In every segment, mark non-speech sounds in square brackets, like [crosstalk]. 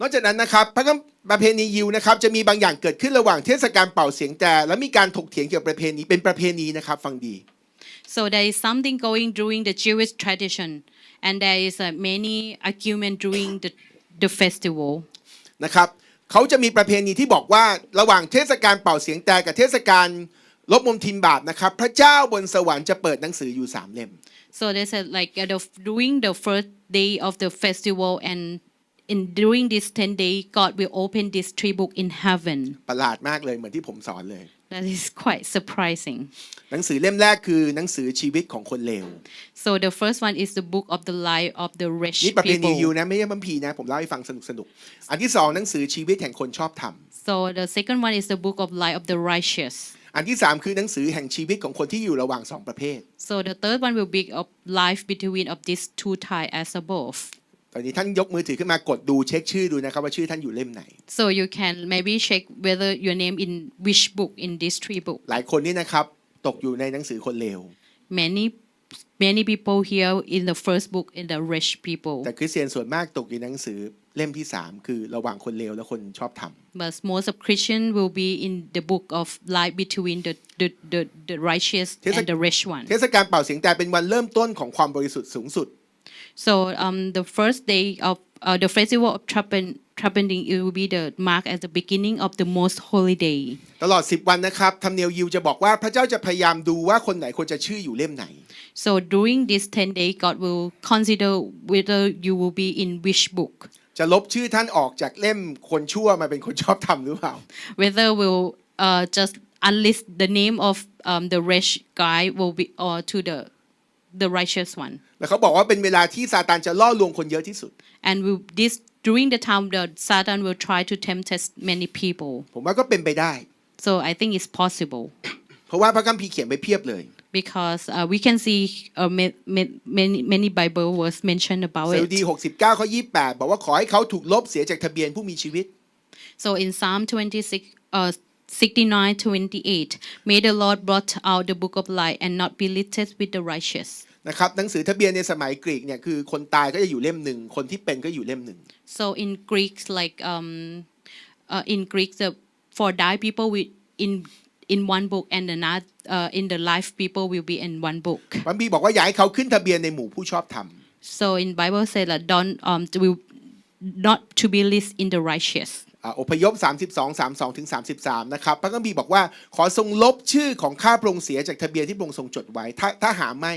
นอกจากนั้นนะครับพระคัมประเพณียิวนะครับจะมีบางอย่างเกิดขึ้นระหว่างเทศกาลเป่าเสียงแตรและมีการถกเถียงเกี่ยวกับประเพณีเป็นประเพณีนะครับฟังดี So there is something going during the Jewish tradition, and there is uh, many argument during the the festival. นะครับเขาจะมีประเพณีที่บอกว่าระหว่างเทศกาลเป่าเสียงแตรกับเทศกาลลบมนทินบาปนะครับพระเจ้าบนสวรรค์จะเปิดหนังสืออยู่สามเล่ม So they said like uh, the, during the first day of the festival and in during this 10 day God will open this three book in heaven. ประหลาดมากเลยเหมือนที่ผมสอนเลย That is quite surprising. หนังสือเล่มแรกคือหนังสือชีวิตของคนเลว So the first one is the book of the life of the rich นี่ประเพณียิว people. นะไม่ใช่บัมพีนะ ผมเล่าให้ฟังสนุกสนุกๆอันที่สองหนังสือชีวิตแห่งคนชอบธรรม So the second one is the book of life of the righteous. อันที่สามคือหนังสือแห่งชีวิตของคนที่อยู่ระหว่างสองประเภท So the third one will be of life between of these two types as above. ตอนนี้ท่านยกมือถือขึ้นมากดดูเช็คชื่อดูนะครับว่าชื่อท่านอยู่เล่มไหน So you can maybe check whether your name in which book in these three book. หลายคนนี่นะครับตกอยู่ในหนังสือคนเลว Many many people here in the first book in the rich people. แต่คริสเตียนส่วนมากตกอยู่ในหนังสือเล่มที่สามคือระหว่างคนเลวและคนชอบธรรม But most of Christian will be in the book of life between the the, the, the righteous There's and a- the rich one. เทศกาลเป่าเสียงแต่เป็นวันเริ่มต้นของความบริสุทธิ์สูงสุด So um, the first day of uh, the festival of trumpet, trumpeting it will be the mark as the beginning of the most holy day. ตลอด 10 วันนะครับทำเนียวยิวจะบอกว่าพระเจ้าจะพยายามดูว่าคนไหนควรจะชื่ออยู่เล่มไหน So during this 10 day, God will consider whether you will be in which book. จะลบชื่อท่านออกจากเล่มคนชั่วมาเป็นคนชอบธรรมหรือเปล่า Whether will uh, just unlist the name of um, the rich guy will be or to the the righteous one. แล้วเขาบอกว่าเป็นเวลาที่ซาตานจะล่อลวงคนเยอะที่สุด And will this during the time the Satan will try to tempt us many people. ผมว่าก็เป็นไปได้ So I think it's possible เพราะว่าพระคัมภีร์เขียนไว้เพียบเลย because uh, we can see uh, ma- ma- many many Bible was mentioned about สดุดี it. 69ข้อ28 บอกว่าขอให้เขาถูกลบเสียจากทะเบียนผู้มีชีวิต So in Psalm 26, uh, 69, 28, may the Lord blot out the book of life and not be listed with the righteous. นะครับหนังสือทะเบียนในสมัยกรีกเนี่ยคือคนตายก็จะอยู่เล่มหนึ่ง คนที่เป็นก็อยู่เล่มหนึ่ง So in Greek, like um, uh, in Greek, the for die people we in in one book, and the not uh, in the life people will be in one book. พระคัมภีร์บอกว่าอย่าให้เขาขึ้นทะเบียนในหมู่ผู้ชอบธรรม So in Bible say that don't um to will not to be list in the righteous. อ่าอพยพ 32 32ถึง33 นะครับ พระคัมภีร์บอกว่าขอทรงลบชื่อของข้าพระองค์เสียจากทะเบียนที่พระองค์ทรงจดไว้ ถ้าถ้าหาไม่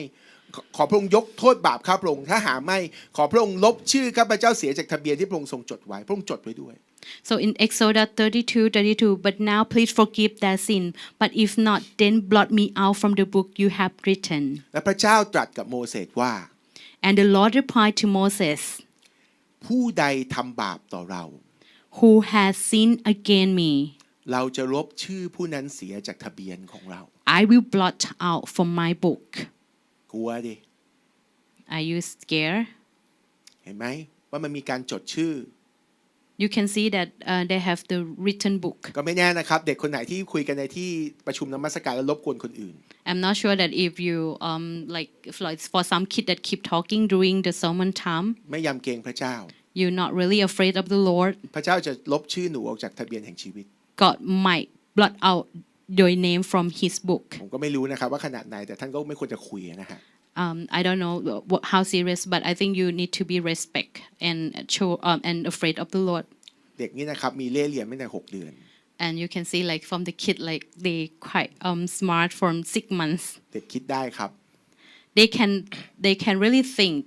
ขอขอพระองค์ยกโทษบาปข้าพระองค์ถ้าหาไม่ขอพระองค์ลบชื่อข้าพเจ้าเสียจากทะเบียนที่พระองค์ทรงจดไว้พระองค์จดไว้ด้วย So in Exodus 32, 32, but now please forgive that sin. But if not, then blot me out from the book you have written. และพระเจ้าตรัสกับโมเสสว่า And the Lord replied to Moses, ผู้ใดทำบาปต่อเรา Who has sinned against me, เราจะลบชื่อผู้นั้นเสียจากทะเบียนของเรา I will blot out from my book. กลัวดิ Are you scared? เห็นไหมว่ามันมีการจดชื่อ You can see that uh, they have the written book. ก็ไม่แน่นะครับ เด็กคนไหนที่คุยกันในที่ประชุมนมัสการแล้วรบกวนคนอื่น I'm not sure that if you um like if like for some kid that keep talking during the sermon time, ไม่ยำเกรงพระเจ้า you're not really afraid of the Lord. พระเจ้าจะลบชื่อหนูออกจากทะเบียนแห่งชีวิต God might blot out your name from His book. ผมก็ไม่รู้นะครับว่าขนาดไหน แต่ท่านก็ไม่ควรจะคุยนะฮะ Um, I don't know what, how serious, but I think you need to be respect and show um, and afraid of the Lord. เด็กนี่นะครับมีเล่ห์เหลี่ยมตั้งแต่หกเดือน And you can see like from the kid, like they quite um smart from six months. เด็กคิดได้ครับ They can they can really think.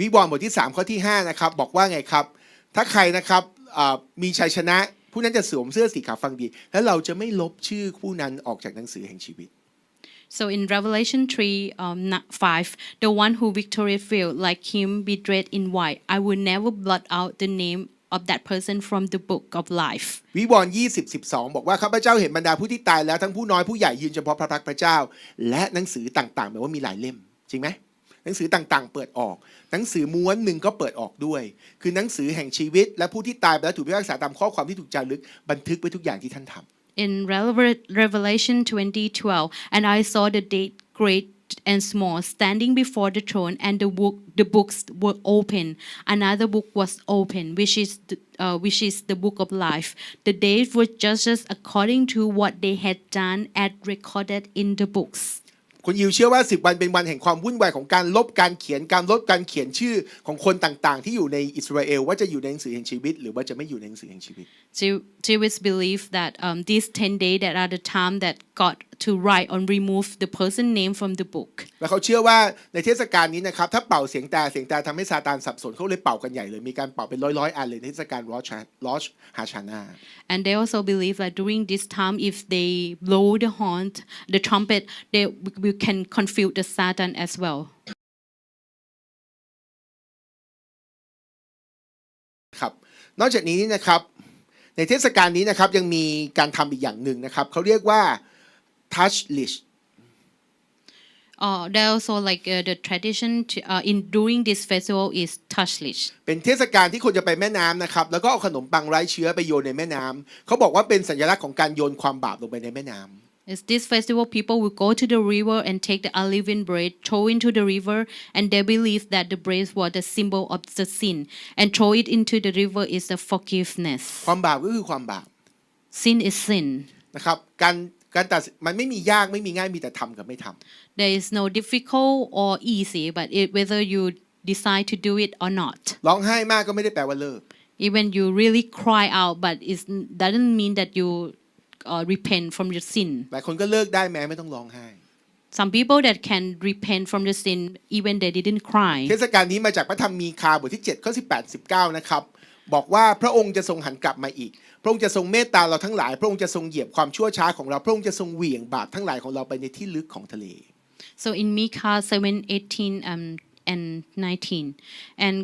วิวรณ์บทที่ 3 ข้อที่5นะครับบอกว่าไงครับ ถ้าใครนะครับอ่ามีชัยชนะผู้นั้นจะสวมเสื้อสีขาวฟังดี แล้วเราจะไม่ลบชื่อผู้นั้นออกจากหนังสือแห่งชีวิต So in Revelation 3, um, not 5, the one who victorious will, like him, be dressed in white. I will never blot out the name of that person from the book of life. วิวรณ์20 12 บอกว่าข้าพเจ้าเห็นบรรดาผู้ที่ตายแล้วทั้งผู้น้อยผู้ใหญ่ยืนเฉพาะพระพักตร์พระเจ้า และหนังสือต่างๆแปลว่ามีหลายเล่ม จริงไหม หนังสือต่างๆ เปิดออก หนังสือม้วนหนึ่งก็เปิดออกด้วย คือหนังสือแห่งชีวิต และผู้ที่ตายไปแล้วถูกพิพากษาตามข้อความที่ถูกจารึกบันทึกไว้ทุกอย่างที่ท่านทำ In Revelation 20, 12, and I saw the dead great and small, standing before the throne, and the book, the books were open. Another book was open, which is the, uh, which is the book of life. The days were judged according to what they had done and recorded in the books. คุณยิวเชื่อว่าสิบวันเป็นวันแห่งความวุ่นวายของการลบการเขียนการลบการเขียนชื่อของคนต่างๆ ที่อยู่ในอิสราเอลว่าจะอยู่ในหนังสือแห่งชีวิต หรือว่าจะไม่อยู่ในหนังสือแห่งชีวิต Jew- Jews believe that um, these 10 days that are the time that God to write or remove the person name from the book. แล้วเขาเชื่อว่าในเทศกาลนี้นะครับ ถ้าเป่าเสียงแต่เสียงแต่ทำให้ซาตานสับสนเขาเลยเป่ากันใหญ่เลย มีการเป่าเป็นร้อยๆอันเลยในเทศกาลรอชลอชฮาชานา And they also believe that during this time, if they blow the horn, the trumpet, they we, we can confuse the Satan as well. ครับนอกจากนี้นะครับในเทศกาลนี้นะครับยังมีการทำอีกอย่างหนึ่งนะครับเขาเรียกว่า touch list Uh, there also like uh, the tradition to, uh, in during this festival is touchlish. เป็นเทศกาลที่คนจะไปแม่น้ำนะครับ แล้วก็เอาขนมปังไร้เชื้อไปโยนในแม่น้ำเขาบอกว่าเป็นสัญลักษณ์ของการโยนความบาปลงไปในแม่น้ำ Is this festival people will go to the river and take the unleavened bread, throw into the river, and they believe that the bread was the symbol of the sin, and throw it into the river is the forgiveness. ความบาปก็คือความบาป Sin is sin. นะครับการ การตัดสินมันไม่มียากไม่มีง่ายมีแต่ทำกับไม่ทำ There is no difficult or easy, but it, whether you decide to do it or not. ร้องไห้มากก็ไม่ได้แปลว่าเลิก Even you really cry out, but it doesn't mean that you uh, repent from your sin. หลายคนก็เลิกได้แม้ไม่ต้องร้องไห้ Some people that can repent from the sin even they didn't cry. เทศกาลนี้มาจากพระธรรมมีคาบทที่7ข้อ18 19 นะครับ บอกว่าพระองค์จะทรงหันกลับมาอีก พระองค์จะทรงเมตตาเราทั้งหลาย พระองค์จะทรงเหยียบความชั่วช้าของเรา พระองค์จะทรงเหวี่ยงบาปทั้งหลายของเราไปในที่ลึกของทะเล So in Micah 7 18 um, and 19, and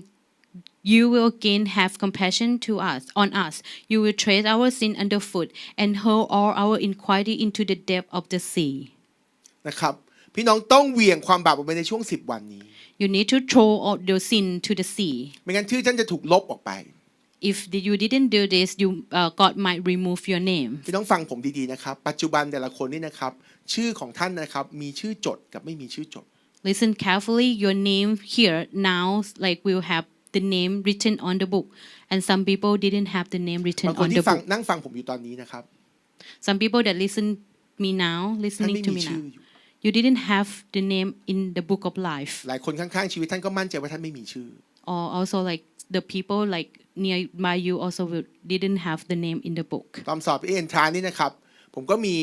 you will again have compassion to us on us. You will tread our sin underfoot and hurl all our iniquity into the depth of the sea. นะครับพี่น้องต้องเหวี่ยงความบาปออกไปในช่วง 10 วันนี้ You need to throw out your sin to the sea. ไม่งั้นชื่อท่านจะถูกลบออกไป If the- you didn't do this, you uh, God might remove your name. พี่น้องฟังผมดีๆนะครับ ปัจจุบันแต่ละคนนี่นะครับ ชื่อของท่านนะครับ มีชื่อจดกับไม่มีชื่อจด Listen carefully. Your name here now, like will have the name written on the book, and some people didn't have the name written บางคน on ที่ the ฟัง book. นั่งฟังผมอยู่ตอนนี้นะครับ Some people that listen me now, ท่าน listening ไม่ to มี me ชื่อ now, อยู่ you didn't have the name in the book of life. หลายคนข้างๆชีวิตท่านก็มั่นใจว่าท่านไม่มีชื่อ Or also like the people like nearby you also will, didn't have the name in the book. ตอนสอบเอ็นทรานนี่นะครับ ผมก็มี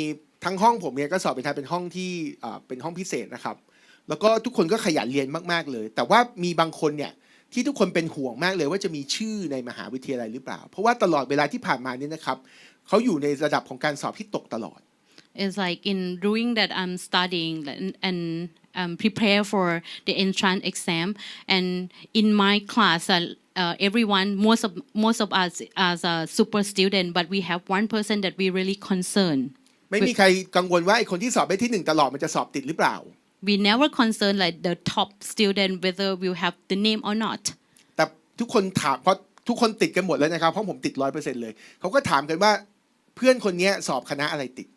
ทั้งห้องผมเนี่ยก็สอบเป็นทานเป็นห้องที่อ่าเป็นห้องพิเศษนะครับ แล้วก็ทุกคนก็ขยันเรียนมากๆเลย แต่ว่ามีบางคนเนี่ยที่ทุกคนเป็นห่วงมากเลยว่าจะมีชื่อในมหาวิทยาลัยหรือเปล่า เพราะว่าตลอดเวลาที่ผ่านมาเนี่ยนะครับเขาอยู่ในระดับของการสอบที่ตกตลอด It's like in doing that I'm studying and, and um, prepare for the entrance exam. And in my class, uh, uh, everyone, most of most of us as a super student, but we have one person that we really concern. ไม่มีใครกังวลว่าไอ้คนที่สอบได้ที่หนึ่งตลอดมันจะสอบติดหรือเปล่า We never concern like the top student whether we'll have the name or not. แต่ทุกคนถามเพราะทุกคนติดกันหมดแล้วนะครับเพราะผมติดร้อยเปอร์เซ็นต์เลยเขาก็ถามกันว่าเพื่อนคนเนี้ยสอบคณะอะไรติด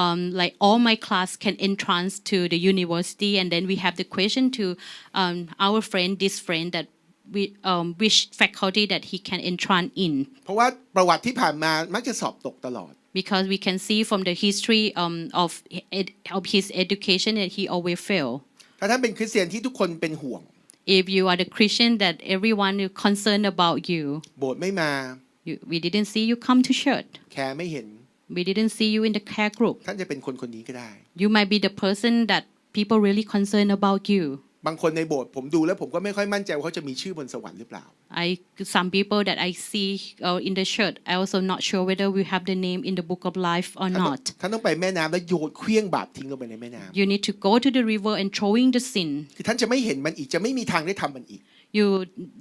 um, like all my class can entrance to the university and then we have the question to um, our friend this friend that we um, which faculty that he can entrance in เพราะว่าประวัติที่ผ่านมามักจะสอบตกตลอด because we can see from the history um, of, ed- of his education that he always fail ถ้าท่านเป็นคริสเตียนที่ทุกคนเป็นห่วง if you are the christian that everyone is concerned about you, โบสถ์ไม่มา you we didn't see you come to church แคร์ไม่เห็น we didn't see you in the care group ท่านจะเป็นคนคนนี้ก็ได้ you might be the person that people really concerned about you บางคนในโบสถ์ผมดูแล้วผมก็ไม่ค่อยมั่นใจว่าเขาจะมีชื่อบนสวรรค์หรือเปล่า I some people that I see uh, in the church, I also not sure whether we have the name in the book of life or ท่านต้อง not. ท่านต้องไปแม่น้ำแล้วโยนเคลี้ยงบาปทิ้งลงไปในแม่น้ You need to go to the river and throwing the sin. ำคือท่านจะไม่เห็นมันอีกจะไม่มีทางได้ทำมันอีก You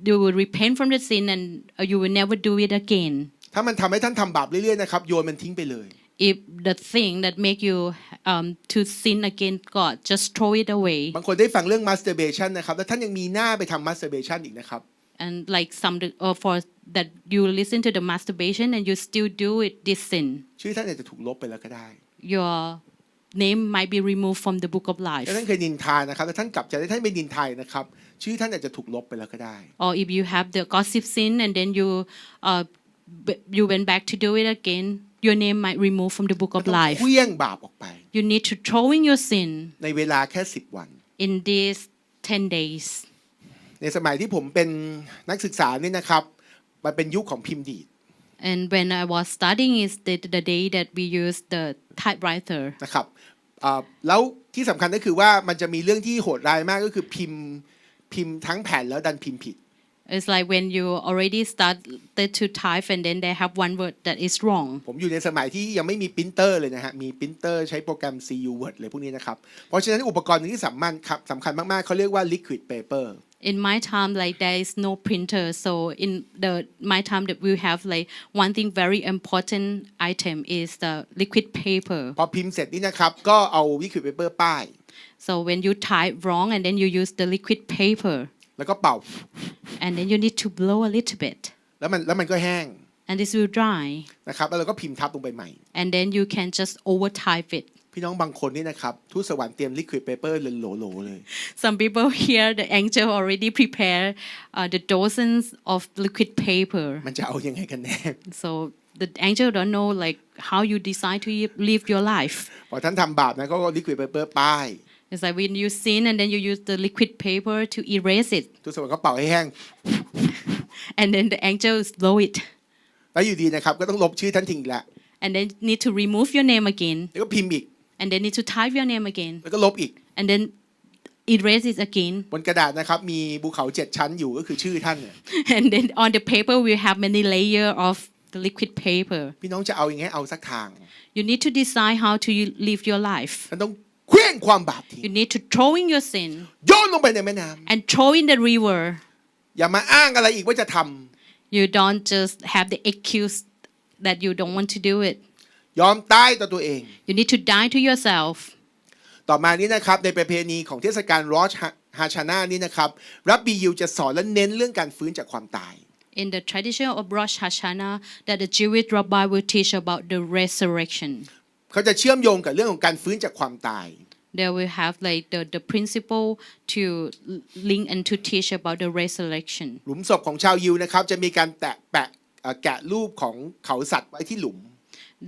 you will repent from the sin and uh, you will never do it again. ถ้ามันทำให้ท่านทำบาปเรื่อยๆนะครับโยนมันทิ้งไปเลย If the thing that make you um, to sin against God, just throw it away. บางคนได้ฟังเรื่อง masturbation นะครับแล้วท่านยังมีหน้าไปทำ masturbation อีกนะครับ And like some uh, for that you listen to the masturbation and you still do it this sin. ชื่อท่านอาจจะถูกลบไปแล้วก็ได้ Your name might be removed from the book of ถ้า life. ท่านเคยนินทานะครับแล้วท่านกลับใจได้ท่านไม่นินทายนะครับ ชื่อท่านอาจจะถูกลบไปแล้วก็ได้ Or if you have the gossip sin and then you uh, b- you went back to do it again, your name might remove from the book ต้อง of life. เคลี้ยงบาปออกไป You need to throwing your sin ในเวลาแค่สิบวัน in these 10 days. ในสมัยที่ผมเป็นนักศึกษานี่นะครับ มันเป็นยุคของพิมพ์ดีด And when I was studying is the, the day that we used the typewriter. นะครับอ่าแล้วที่สำคัญก็คือว่ามันจะมีเรื่องที่โหดร้ายมากก็คือพิมพ์พิมพ์ทั้งแผ่นแล้วดันพิมพ์ผิด It's like when you already started to type and then they have one word that is wrong. ผมอยู่ในสมัยที่ยังไม่มีปรินเตอร์เลยนะฮะ มีปรินเตอร์ใช้โปรแกรม CU Word เลยพวกนี้นะครับ เพราะฉะนั้นอุปกรณ์หนึ่งที่สำคัญครับสำคัญมาก ๆ เขาเรียกว่า liquid paper In my time, like there is no printer, so in the my time that we have like one thing very important item is the liquid paper. พอพิมพ์เสร็จนี่นะครับ ก็เอา liquid paper ป้าย So when you type wrong and then you use the liquid paper, แล้วก็เป่า and then you need to blow a little bit, แล้วมันแล้วมันก็แห้ง and this will dry, นะครับแล้วเราก็พิมพ์ทับลงไปใหม่ and then you can just over type it. พี่น้องบางคนนี่นะครับทูตสวรรค์เตรียม liquid paper เลยโหลๆเลย Some people here, the angel already prepare uh, the dozens of liquid paper. มันจะเอายังไงกันแน่ So the angel don't know like how you decide to live your life. พอท่านทำบาปนะก็เอา liquid paper ป้าย It's like when you sin and then you use the liquid paper to erase it, [laughs] ทูตสวรรค์ก็เป่าให้แห้ง [laughs] and then the angels blow it, แล้วอยู่ดีนะครับก็ต้องลบชื่อท่านทิ้งอีกแล้ว and then need to remove your name again, แล้วก็พิมพ์อีก and then need to type your name again, แล้วก็ลบอีก and then erase it again, [laughs] บนกระดาษนะครับมีภูเขาเจ็ดชั้นอยู่ก็คือชื่อท่านเนี่ย and then on the paper we have many layer of the liquid paper. พี่น้องจะเอาอย่างไงเอาสักทาง You need to decide how to live your life. ท่านต้อง เคลื่องความบาปทิ้ง You need to throw in your sin โยนลงไปในแม่น้ and throw in the river. ำอย่ามาอ้างอะไรอีกว่าจะทำ You don't just have the excuse that you don't want to do it. ยอมตายต่อตัวเอง You need to die to yourself. ต่อมานี้นะครับในประเพณีของเทศกาลรอชฮาชานานี่นะครับรับบียูจะสอนและเน้นเรื่องการฟื้นจากความตาย In the tradition of Rosh Hashanah, that the Jewish rabbi will teach about the resurrection. เขาจะเชื่อมโยงกับเรื่องของการฟื้นจากความตาย They will have like the, the principle to link and to teach about the resurrection. หลุมศพของชาวยิวนะครับจะมีการแตะแปะเอ่อแกะรูปของเขาสัตว์ไว้ที่หลุม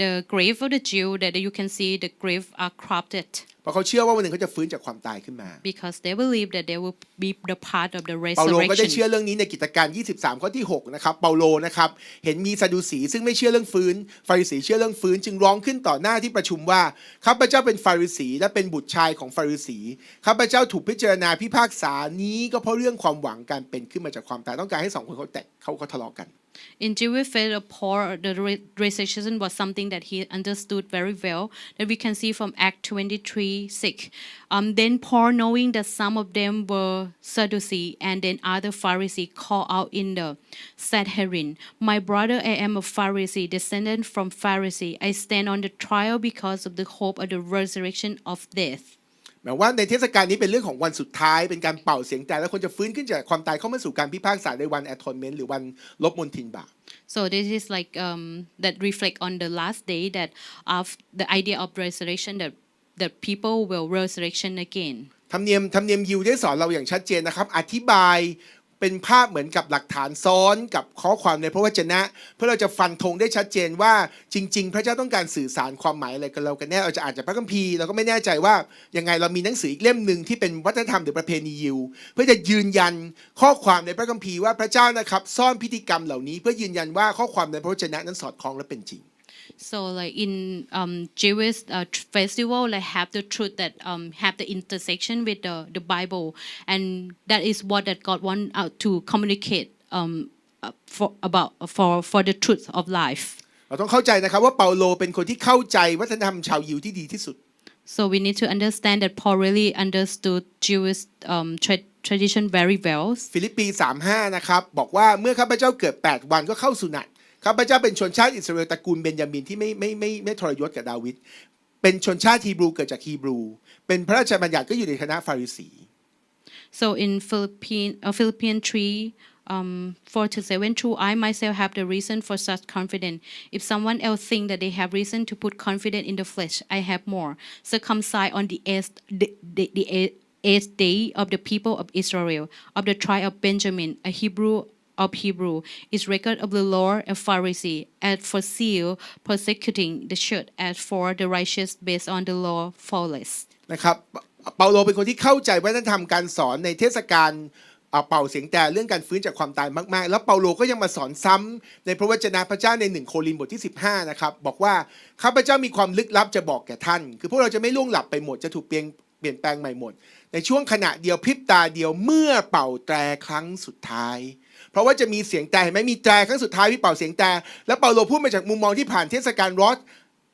The grave of the Jew that you can see the grave are cropped เพราะเขาเชื่อว่าวันหนึ่งเขาจะฟื้นจากความตายขึ้นมา because they believe that they will be the part of the เปาโลก็ได้เชื่อ resurrection. เรื่องนี้ในกิจการ 23 ข้อที่ 6 นะครับ เปาโลนะครับ เห็นมีซาดูสีซึ่งไม่เชื่อเรื่องฟื้น ฟาริสีเชื่อเรื่องฟื้น จึงร้องขึ้นต่อหน้าที่ประชุมว่าข้าพเจ้าเป็นฟาริสีและเป็นบุตรชายของฟาริสีข้าพเจ้าถูกพิจารณาพิพากษานี้ก็เพราะเรื่องความหวังการเป็นขึ้นมาจากความตายต้องการให้สองคนเขาแตกเขาเขาทะเลาะกัน In Jewish of Paul, the re- resurrection was something that he understood very well, that we can see from Act 23 6. Um, then Paul, knowing that some of them were Sadducee and then other Pharisee, called out in the Sanhedrin, My brother, I am a Pharisee, descendant from Pharisee. I stand on the trial because of the hope of the resurrection of death. หมายว่าในเทศกาลนี้เป็นเรื่องของวันสุดท้ายเป็นการเป่าเสียงแต่แล้วคนจะฟื้นขึ้นจากความตายเข้ามาสู่การพิพากษาในวัน atonement หรือวันลบมนทินบาป So this is like um, that reflect on the last day that of the idea of resurrection that that people will resurrection again. ธรรมเนียมธรรมเนียมยิวได้สอนเราอย่างชัดเจนนะครับ อธิบาย เป็นภาพเหมือนกับหลักฐานซ้อนกับข้อความในพระวจนะ เพื่อเราจะฟันธงได้ชัดเจนว่าจริง ๆ พระเจ้าต้องการสื่อสารความหมายอะไรกับเรากันแน่เราจะอ่านจากพระคัมภีร์เราก็ไม่แน่ใจว่ายังไงเรามีหนังสืออีกเล่มหนึ่งที่เป็นวัฒนธรรมหรือประเพณียิวเพื่อจะยืนยันข้อความในพระคัมภีร์ว่าพระเจ้านะครับซ่อนพิธีกรรมเหล่านี้ เพื่อยืนยันว่าข้อความในพระวจนะนั้นสอดคล้องและเป็นจริง So like in um, Jewish uh, tr- festival, like have the truth that um, have the intersection with the, the Bible, and that is what that God want out to communicate um, uh, for about for for the truth of life. เราต้องเข้าใจนะครับว่าเปาโลเป็นคนที่เข้าใจวัฒนธรรมชาวยิวที่ดีที่สุด So we need to understand that Paul really understood Jewish um, tra- tradition very well. ฟิลิปปี 35 นะครับ บอกว่าเมื่อข้าพเจ้าเกิด 8 วันก็เข้าสุนัต ข้าพเจ้าเป็นชนชาติอิสราเอลตระกูลเบนยามินที่ไม่ไม่ไม่ไม่ทรยศกับดาวิดเป็นชนชาติฮีบรูเกิดจากฮีบรู เป็นพระราชบัญญัติก็อยู่ในคณะฟาริสี So in Philippine uh, Philippian tree um, 4 to 7 true i myself have the reason for such confidence if someone else think that they have reason to put confidence in the flesh i have more circumcised on the eighth, the, the, the eighth day of the people of israel of the tribe of benjamin a hebrew of Hebrew is record of the law a Pharisee as for zeal persecuting the church as for the righteous based on the law flawless นะครับเปาโลเป็นคนที่เข้าใจวัฒนธรรมการสอนในเทศกาลเป่าเสียงแต่เรื่องการฟื้นจากความตายมาก ๆ แล้วเปาโลก็ยังมาสอนซ้ำในพระวจนะพระเจ้าในหนึ่งโครินบทที่ 15 นะครับ บอกว่าข้าพเจ้ามีความลึกลับจะบอกแก่ท่าน คือพวกเราจะไม่ล่วงหลับไปหมดจะถูกเปลี่ยน เปลี่ยนแปลงใหม่หมด ในช่วงขณะเดียวพริบตาเดียวเมื่อเป่าแตรครั้งสุดท้าย เพราะว่าจะมีเสียงแต่เห็นไหมมีแตรครั้งสุดท้ายพี่เป่าเสียงแต่แล้วเปาโลพูดมาจากมุมมองที่ผ่านเทศกาลรอส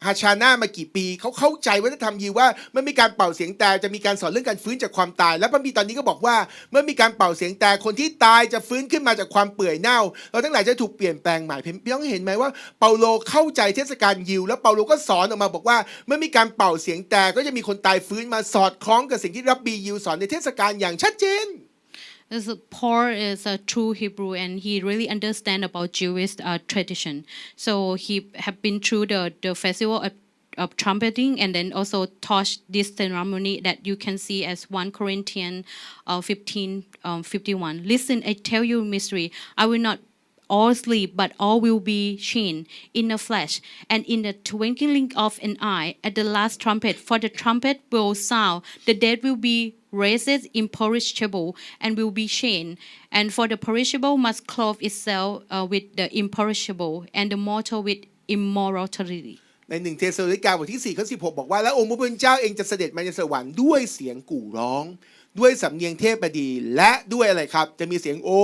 ฮาชาน่ามากี่ปีเขาเข้าใจวัฒนธรรมยิวว่าเมื่อมีการเป่าเสียงแต่จะมีการสอนเรื่องการฟื้นจากความตาย และพระบีตอนนี้ก็บอกว่า เมื่อมีการเป่าเสียงแต่คนที่ตายจะฟื้นขึ้นมาจากความเปื่อยเน่า เราทั้งหลายจะถูกเปลี่ยนแปลงใหม่พี่ต้องเห็นไหมว่าเปาโลเข้าใจเทศกาลยิว แล้วเปาโลก็สอนออกมาบอกว่า เมื่อมีการเป่าเสียงแต่ก็จะมีคนตายฟื้นมาสอดคล้องกับสิ่งที่รับบียิวสอนในเทศกาลอย่างชัดเจน This is- Paul is a true Hebrew and he really understand about Jewish uh, tradition. So he have been through the, the festival of, of trumpeting and then also taught this ceremony that you can see as 1 Corinthians uh, 15, um, 51. Listen, I tell you mystery. I will not all sleep, but all will be changed in the flesh, and in the twinkling of an eye, at the last trumpet. For the trumpet will sound, the dead will be raised imperishable and will be changed. And for the perishable must clothe itself uh, with the imperishable, and the mortal with immortality. ในหนึ่งเทสโลนิกาบทที่4ข้อ16 บอกว่า แล้วองค์พระผู้เป็นเจ้าเองจะเสด็จมาในสวรรค์ด้วยเสียงกู่ร้อง ด้วยสำเนียงเทพบดีและด้วยอะไรครับ จะมีเสียงโอ้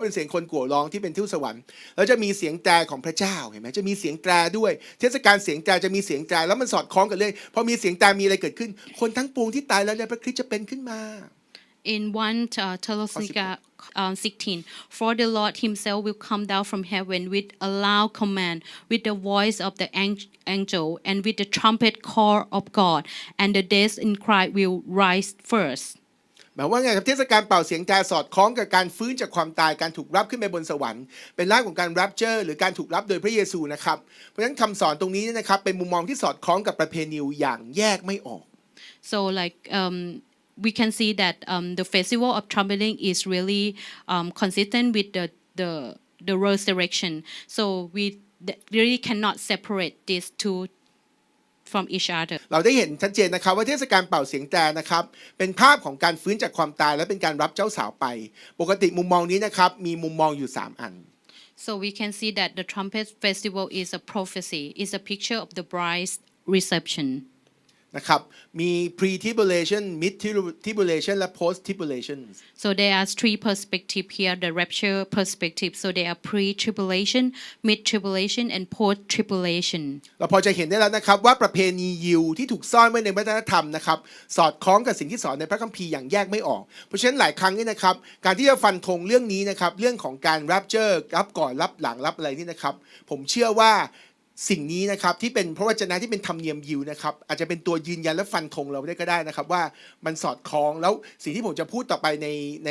เป็นเสียงคนกัวร้องที่เป็นทิวสวรรค์แล้วจะมีเสียงแตรของพระเจ้าเห็นไหมจะมีเสียงแตรด้วย เทศกาลเสียงแตรจะมีเสียงแตรแล้วมันสอดคล้องกันเลยพอมีเสียงแตรมีอะไรเกิดขึ้น คนทั้งปวงที่ตายแล้วในพระคริสต์จะเป็นขึ้นมา in 1 uh, Thessalonica um, 16 for the lord himself will come down from heaven with a loud command with the voice of the ang- angel and with the trumpet call of god and the dead in christ will rise first หมายว่าไงครับเทศกาลเป่าเสียงแตรสอดคล้องกับการฟื้นจากความตายการถูกรับขึ้นไปบนสวรรค์ เป็นร่างของการรับเจอหรือการถูกรับโดยพระเยซูนะครับเพราะฉะนั้นคำสอนตรงนี้เนี่ยนะครับเป็นมุมมองที่สอดคล้องกับประเพณีอย่างแยกไม่ออก so like um, we can see that um, the festival of trumpeting is really um, consistent with the, the the resurrection so we th- really cannot separate these two from each other เราได้เห็นชัดเจนนะครับว่าเทศกาลเป่าเสียงแตรนะครับเป็นภาพของการฟื้นจากความตายและเป็นการรับเจ้าสาวไป ปกติมุมมองนี้นะครับมีมุมมองอยู่ 3 อัน So we can see that the trumpet festival is a prophecy, is a picture of the bride's reception. นะครับมี pre tribulation mid tribulation และ post tribulation So there are three perspectives here, the rapture perspective. So there are pre-tribulation, mid-tribulation, and post-tribulation. เราพอจะเห็นได้แล้วนะครับว่าประเพณียิวที่ถูกซ่อนไว้ในวัฒนธรรมนะครับสอดคล้องกับสิ่งที่สอนในพระคัมภีร์อย่างแยกไม่ออก เพราะฉะนั้นหลายครั้งเนี่ยนะครับการที่จะฟันธงเรื่องนี้นะครับเรื่องของการรับเจอรับก่อนรับหลังรับอะไรนี่นะครับผมเชื่อว่า สิ่งนี้นะครับที่เป็นพระวจนะที่เป็นธรรมเนียมยิวนะครับอาจจะเป็นตัวยืนยันและฟันธงเราได้ก็ได้นะครับ ว่ามันสอดคล้องแล้วสิ่งที่ผมจะพูดต่อไปในใน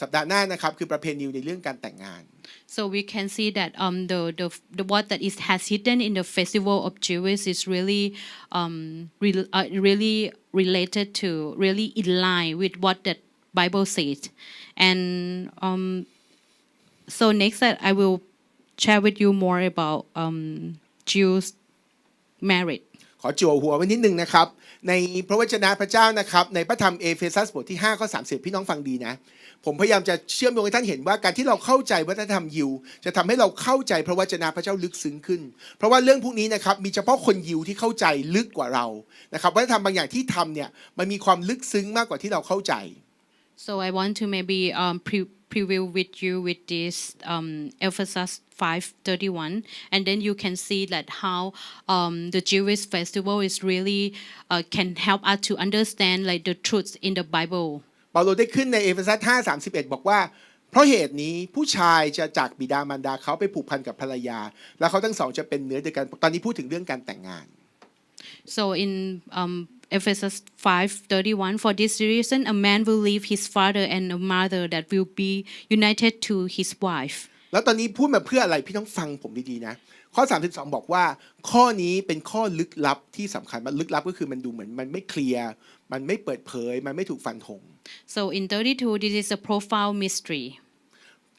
สัปดาห์หน้านะครับคือประเพณีในเรื่องการแต่งงาน So we can see that um, the, the, the what that is has hidden in the festival of Jewish is really um, re, uh, really related to really in line with what the Bible says. And um, so next that I will share with you more about um, Jews marriage. ขอจั่วหัวไว้นิดนึงนะครับ ในพระวจนะพระเจ้านะครับ ในพระธรรมเอเฟซัสบทที่5ข้อ30 พี่น้องฟังดีนะ ผมพยายามจะเชื่อมโยงให้ท่านเห็นว่าการที่เราเข้าใจวัฒนธรรมยิว จะทำให้เราเข้าใจพระวจนะพระเจ้าลึกซึ้งขึ้น เพราะว่าเรื่องพวกนี้นะครับมีเฉพาะคนยิวที่เข้าใจลึกกว่าเรานะครับวัฒนธรรมบางอย่างที่ทำเนี่ยมันมีความลึกซึ้งมากกว่าที่เราเข้าใจ So I want to maybe um, pre- preview with you with this um, Ephesus 5:31, and then you can see that how um, the Jewish festival is really uh, can help us to understand like the truths in the Bible. เปาโลได้ขึ้นในเอเฟซัส5 31 บอกว่า เพราะเหตุนี้ผู้ชายจะจากบิดามารดาเขาไปผูกพันกับภรรยา แล้วเขาทั้งสองจะเป็นเนื้อเดียวกัน ตอนนี้พูดถึงเรื่องการแต่งงาน So in um, Ephesus 5:31 For this reason a man will leave his father and a mother that will be united to his wife แล้วตอนนี้พูดมาเพื่ออะไรพี่ต้องฟังผมดีๆนะ ข้อ 32 บอกว่า ข้อนี้เป็นข้อลึกลับที่สำคัญมันลึกลับก็คือมันดูเหมือนมันไม่เคลียร์มันไม่เปิดเผยมันไม่ถูกฟันธง So in 32 this is a profound mystery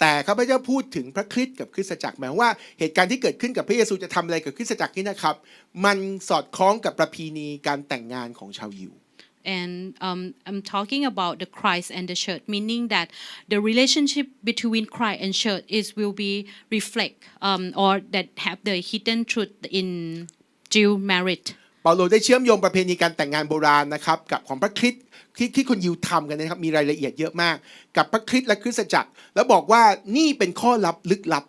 แต่ข้าพเจ้าพูดถึงพระคริสต์กับคริสตจักรหมายว่าเหตุการณ์ที่เกิดขึ้นกับพระเยซูจะทำอะไรกับคริสตจักรนี้นะครับ มันสอดคล้องกับประเพณีการแต่งงานของชาวยิว and um, I'm talking about the Christ and the church, meaning that the relationship between Christ and church is will be reflect um, or that have the hidden truth in Jew marriage. เปาโลได้เชื่อมโยงประเพณีการแต่งงานโบราณนะครับกับของพระคริสต์ที่ที่คนยิวทำกันนะครับมีรายละเอียดเยอะมาก กับพระคริสต์และคริสตจักร แล้วบอกว่านี่เป็นข้อลับลึกลับ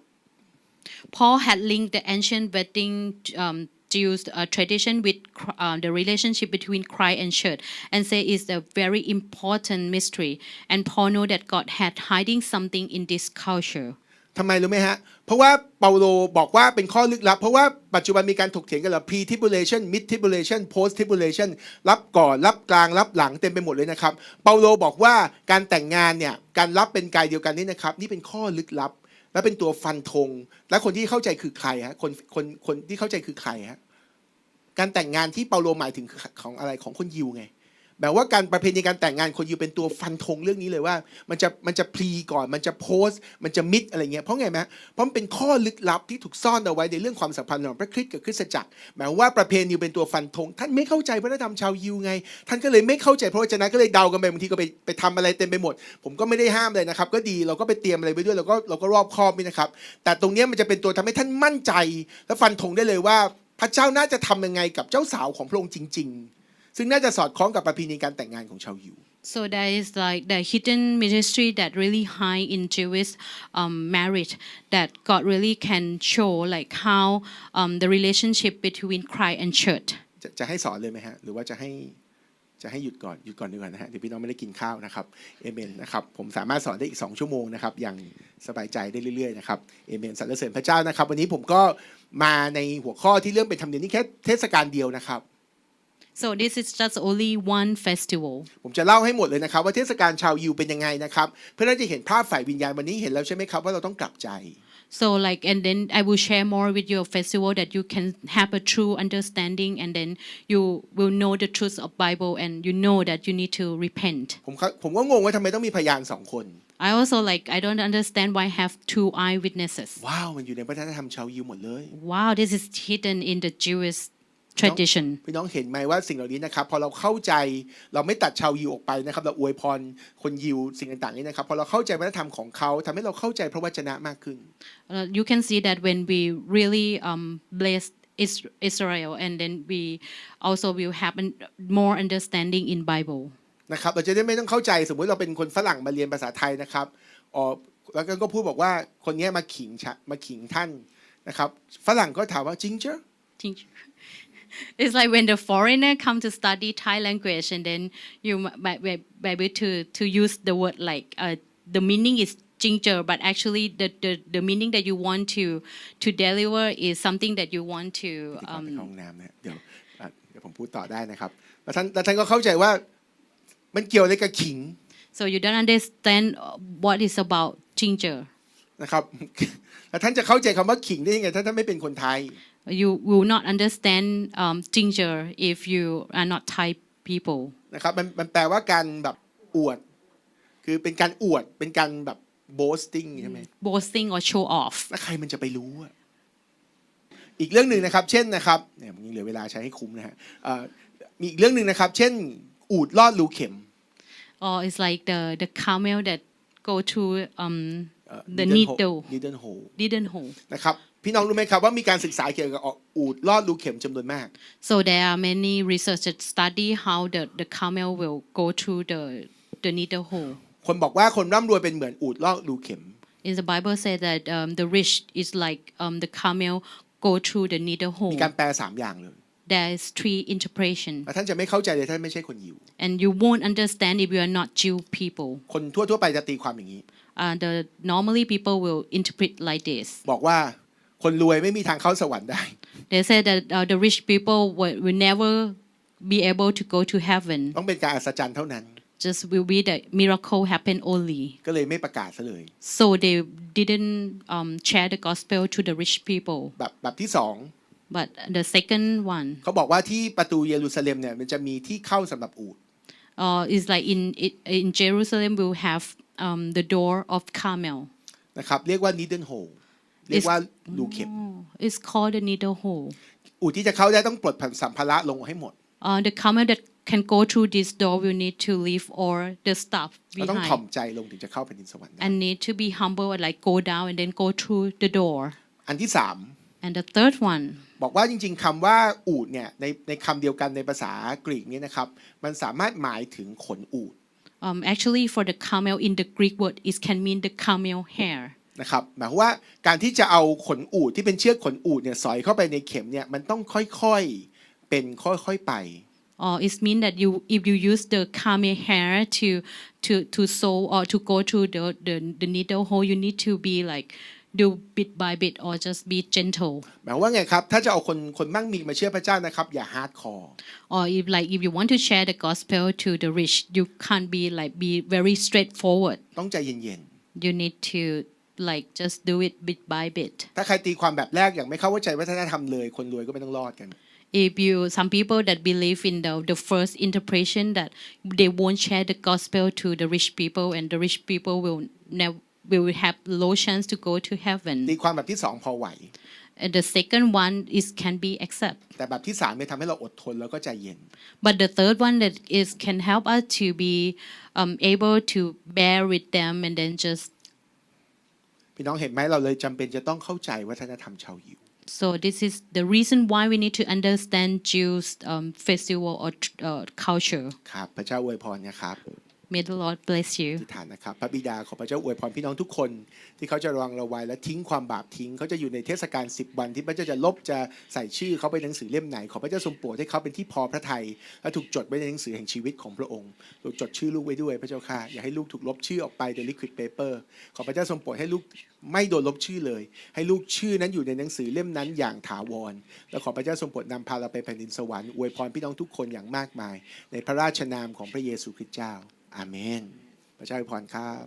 Paul had linked the ancient wedding um, Jews uh, tradition with uh, the relationship between Christ and church, and say it's a very important mystery. And Paul know that God had hiding something in this culture. ทำไมรู้ไหมฮะ เพราะว่าเปาโลบอกว่าเป็นข้อลึกลับ เพราะว่าปัจจุบันมีการถกเถียงกันเหรอ pre tribulation mid tribulation post tribulation รับก่อนรับกลางรับหลังเต็มไปหมดเลยนะครับ เปาโลบอกว่าการแต่งงานเนี่ยการรับเป็นกายเดียวกันนี่นะครับ นี่เป็นข้อลึกลับ และเป็นตัวฟันธงและคนที่เข้าใจคือใครฮะคนคนคนที่เข้าใจคือใครฮะการแต่งงานที่เปาโลหมายถึงของอะไรของคนยิวไง แบบว่าการประเพณีการแต่งงานคนยิวเป็นตัวฟันธงเรื่องนี้เลยว่า มันจะมันจะพลีก่อนมันจะโพสต์ มันจะมิดอะไรเงี้ยเพราะไงไหมเพราะมันเป็นข้อลึกลับที่ถูกซ่อนเอาไว้ในเรื่องความสัมพันธ์ระหว่างพระคริสต์กับคริสตจักรหมายว่าประเพณีเป็นตัวฟันธงท่านไม่เข้าใจวัฒนธรรมชาวยิวไง ท่านก็เลยไม่เข้าใจพระวจนะก็เลยเดากันไปบางทีก็ไปไปทำอะไรเต็มไปหมด ผมก็ไม่ได้ห้ามเลยนะครับ ก็ดีเราก็ไปเตรียมอะไรไปด้วยเราก็เราก็รอบคอบนี่นะครับ แต่ตรงเนี้ยมันจะเป็นตัวทำให้ท่านมั่นใจ และฟันธงได้เลยว่า พระเจ้าน่าจะทำยังไงกับเจ้าสาวของพระองค์จริง ๆ ซึ่งน่าจะสอดคล้องกับประเพณีการแต่งงานของชาวยิว So there is like the hidden ministry that really high in Jewish um, marriage that God really can show like how um, the relationship between Christ and church. จะจะให้สอนเลยไหมฮะ หรือว่าจะให้จะให้หยุดก่อนหยุดก่อนดีกว่านะฮะเดี๋ยวพี่น้องไม่ได้กินข้าวนะครับเอเมนนะครับผมสามารถสอนได้อีก 2 ชั่วโมงนะครับอย่างสบายใจได้เรื่อยๆนะครับเอเมนสรรเสริญพระเจ้านะครับ วันนี้ผมก็มาในหัวข้อที่เรื่องเป็นธรรมเนียมนี่แค่เทศกาลเดียวนะครับ So this is just only one festival. ผมจะเล่าให้หมดเลยนะครับ ว่าเทศกาลชาวยิวเป็นยังไงนะครับ เพื่อที่จะเห็นภาพฝ่ายวิญญาณวันนี้เห็นแล้วใช่ไหมครับว่าเราต้องกลับใจ So like and then I will share more with your festival that you can have a true understanding and then you will know the truth of Bible and you know that you need to repent. ผมก็ผมก็งงว่าทำไมต้องมีพยานสองคน I also like I don't understand why have two eyewitnesses. ว้าวมันอยู่ในวัฒนธรรมชาวยิวหมดเลย Wow, this is hidden in the Jewish tradition. พี่น้องเห็นไหมว่าสิ่งเหล่านี้นะครับพอเราเข้าใจเราไม่ตัดชาวยิวออกไปนะครับเราอวยพรคนยิวสิ่งต่างๆนี้นะครับพอเราเข้าใจวัฒนธรรมของเขาทำให้เราเข้าใจพระวจนะมากขึ้น Uh, you can see that when we really um, bless Is- Israel, and then we also will have an, more understanding in Bible. นะครับเราจะได้ไม่ต้องเข้าใจสมมุติเราเป็นคนฝรั่งมาเรียนภาษาไทยนะครับอ๋อแล้วก็พูดบอกว่าคนเนี้ยมาขิงชะมาขิงท่านนะครับฝรั่งก็ถามว่าจริงเจ้า Teach- [laughs] it's like when the foreigner come to study Thai language and then you might be able to, to use the word like uh, the meaning is ginger, but actually the, the, the meaning that you want to to deliver is something that you want to ที่ก่อน um, ไปเข้าห้องน้ำนะเดี๋ยวอ่ะเดี๋ยวผมพูดต่อได้นะครับแล้วท่านแล้วท่านก็เข้าใจว่ามันเกี่ยวอะไรกับขิง? So you don't understand what is about ginger [laughs] นะครับ แล้วท่านจะเข้าใจคำว่าขิงได้ยังไงถ้าท่านไม่เป็นคนไทย? You will not understand um, ginger if you are not Thai people. นะครับมันมันแปลว่าการแบบอวด คือเป็นการอวดเป็นการแบบ boasting ใช่ไหม Boasting or show off. แล้วใครมันจะไปรู้อะอีกเรื่องหนึ่งนะครับ เช่นนะครับเนี่ยมันยังเหลือเวลาใช้ให้คุ้มนะฮะเอ่อมีอีกเรื่องหนึ่งนะครับ เช่น อูดลอดรูเข็ม Or it's like the, the camel that go to um, เอ่อ the needle needle, hole- needle hole needle hole. นะครับพี่น้องรู้ไหมครับว่ามีการศึกษาเกี่ยวกับอูดลอดรูเข็มจำนวนมาก So there are many research that study how the, the camel will go through the, the needle hole. คนบอกว่าคนร่ำรวยเป็นเหมือนอูดลอดรูเข็ม In the Bible say that um, the rich is like um, the camel go through the needle มี hole. การแปลสามอย่างเลย There is three interpretation. และท่านจะไม่เข้าใจเลยท่านไม่ใช่คนยิว And you won't understand if you are not Jew people. คนทั่วทั่วๆไปจะตีความอย่างนี้ Uh, the normally people will interpret like this. บอกว่าคนรวยไม่มีทางเข้าสวรรค์ได้ They say that uh, the rich people will, will never be able to go to heaven. ต้องเป็นการอัศจรรย์เท่านั้น Just will be the miracle happen only. ก็เลยไม่ประกาศซะเลย So they didn't um, share the gospel to the rich people. แบบแบบที่สอง But the second one เขาบอกว่าที่ประตูเยรูซาเล็มเนี่ยมันจะมีที่เข้าสำหรับอูฐ uh, is like in it, in Jerusalem we'll have um, the door of camel. นะครับเรียกว่านิดเดิลโฮเรียกว่ารูเข็ม Oh, it's called the needle hole. อูฐที่จะเข้าได้ต้องปลดผ่านสัมภาระลงให้หมด Uh, the camel that can go through this door will need to leave all the stuff เราต้องถ่อม behind ใจลงถึงจะเข้าแผ่นดินสวรรค์ได้ and need to be humble and like go down and then go through the door. อันที่สาม And the third one, บอกว่าจริงๆคำว่าอูฐเนี่ยในในคำเดียวกันในภาษากรีกเนี่ยนะครับ มันสามารถหมายถึงขนอูฐ um, actually for the camel in the Greek word, it can mean the camel hair. นะครับหมายความว่าการที่จะเอาขนอูฐที่เป็นเชือกขนอูฐเนี่ยสอยเข้าไปในเข็มเนี่ยมันต้องค่อยๆเป็นค่อยๆไป or it means that you if you use the camel hair to to to sew or to go through the, the the needle hole you need to be like do bit by bit or just be gentle หมายความว่าไงครับ ถ้าจะเอาคนคนมั่งมีมาเชื่อพระเจ้านะครับ อย่าฮาร์ดคอร์ or if like if you want to share the gospel to the rich you can't be like be very straightforward ต้องใจเย็น you need to like just do it bit by bit ๆ ถ้าใครตีความแบบแรกอย่างไม่เข้าใจวัฒนธรรมเลย คนรวยก็ไม่ต้องรอดกัน if you some people that believe in the the first interpretation that they won't share the gospel to the rich people and the rich people will never will have low chance to go to heaven ตีความแบบที่สองพอไหว and the second one is can be accept แต่แบบที่สามเนี่ยทำให้เราอดทนแล้วก็ใจเย็น but the third one that is can help us to be um, able to bear with them and then just พี่น้องเห็นไหมเราเลยจำเป็นจะต้องเข้าใจวัฒนธรรมชาวยิว so this is the reason why we need to understand Jews um, festival or uh, culture ครับ พระเจ้าอวยพรนะครับ may the Lord bless you อธิษฐานนะครับพระบิดาขอพระเจ้าอวยพรพี่น้องทุกคน ที่เขาจะระวังระวัยและทิ้งความบาปทิ้งเขาจะอยู่ในเทศกาล10 วัน ที่พระเจ้าจะลบจะใส่ชื่อเขาไปในหนังสือเล่มไหน ขอพระเจ้าทรงโปรดให้เขาเป็นที่พอพระทัยและถูกจดไว้ในหนังสือแห่งชีวิตของพระองค์ถูกจดชื่อลูกไว้ด้วยพระเจ้าค่ะอย่าให้ลูกถูกลบชื่อออกไปโดย liquid paper ขอพระเจ้าทรงโปรดให้ลูกไม่โดนลบชื่อเลย ให้ลูกชื่อนั้นอยู่ในหนังสือเล่มนั้นอย่างถาวร และขอพระเจ้าทรงโปรดนำพาเราไปแผ่นดินสวรรค์อวยพรพี่น้องทุกคนอย่างมากมาย ในพระราชนามของพระเยซูคริสต์เจ้า อาเมน พระเจ้าอวยพรครับ